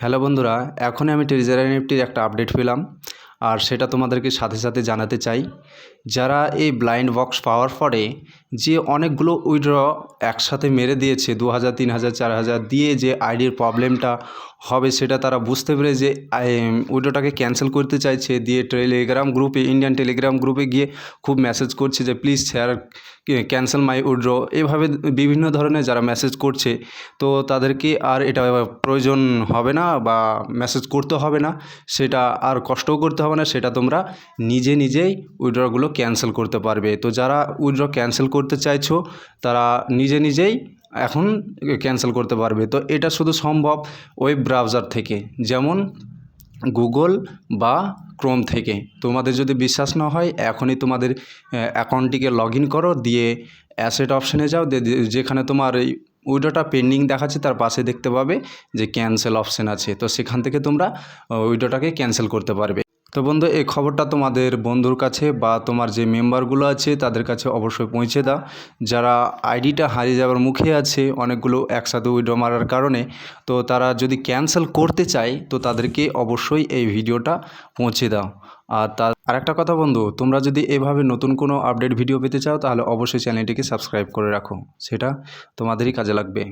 Hello বন্ধুরা, এখনই আমি ট্রেজার এনএফটির একটা আপডেট পেলাম। আর সেটা তোমাদেরকে সাথে সাথে জানাতে চাই। যারা এই ব্লাইন্ড বক্স পাওয়ার পরে যে অনেকগুলো উইড্র একসাথে মেরে দিয়েছে দু হাজার, তিন হাজার, চার হাজার দিয়ে যে আইডির প্রবলেমটা হবে সেটা তারা বুঝতে পেরে যে উইড্রোটাকে ক্যান্সেল করতে চাইছে দিয়ে টেলিগ্রাম গ্রুপে, ইন্ডিয়ান টেলিগ্রাম গ্রুপে গিয়ে খুব মেসেজ করছে যে, please sir, cancel my withdraw. এভাবে বিভিন্ন ধরনের যারা মেসেজ করছে, তো তাদেরকে আর এটা প্রয়োজন হবে না বা মেসেজ করতে হবে না। সেটা আর কষ্টও করতে হবে না। সেটা তোমরা নিজে নিজেই উইড্রগুলো ক্যান্সেল করতে পারবে। তো যারা উইড্র ক্যান্সেল করতে চাইছো, তারা নিজে নিজেই এখন ক্যান্সেল করতে পারবে। তো এটা শুধু সম্ভব ওয়েব ব্রাউজার থেকে, যেমন গুগল বা ক্রোম থেকে। তোমাদের যদি বিশ্বাস না হয়, এখনই তোমাদের অ্যাকাউন্টটিকে লগ ইন করো, দিয়ে অ্যাসেট অপশানে যাও যেখানে তোমার এই উইডোটা পেন্ডিং দেখাচ্ছে, তার পাশে দেখতে পাবে যে ক্যান্সেল অপশান আছে। তো সেখান থেকে তোমরা উইডোটাকে ক্যান্সেল করতে পারবে। তো বন্ধু, এই খবরটা তোমাদের বন্ধুর কাছে বা তোমার যে মেম্বারগুলো আছে তাদের কাছে অবশ্যই পৌঁছে দাও। যারা আইডিটা হারিয়ে যাওয়ার মুখে আছে অনেকগুলো একসাথে উইড্রো মারার কারণে, তো তারা যদি ক্যান্সেল করতে চায়, তো তাদেরকে অবশ্যই এই ভিডিওটা পৌঁছে দাও। আর তার, আরেকটা কথা বন্ধু, তোমরা যদি এভাবে নতুন কোনো আপডেট ভিডিও পেতে চাও, তাহলে অবশ্যই চ্যানেলটিকে সাবস্ক্রাইব করে রাখো। সেটা তোমাদেরই কাজে লাগবে।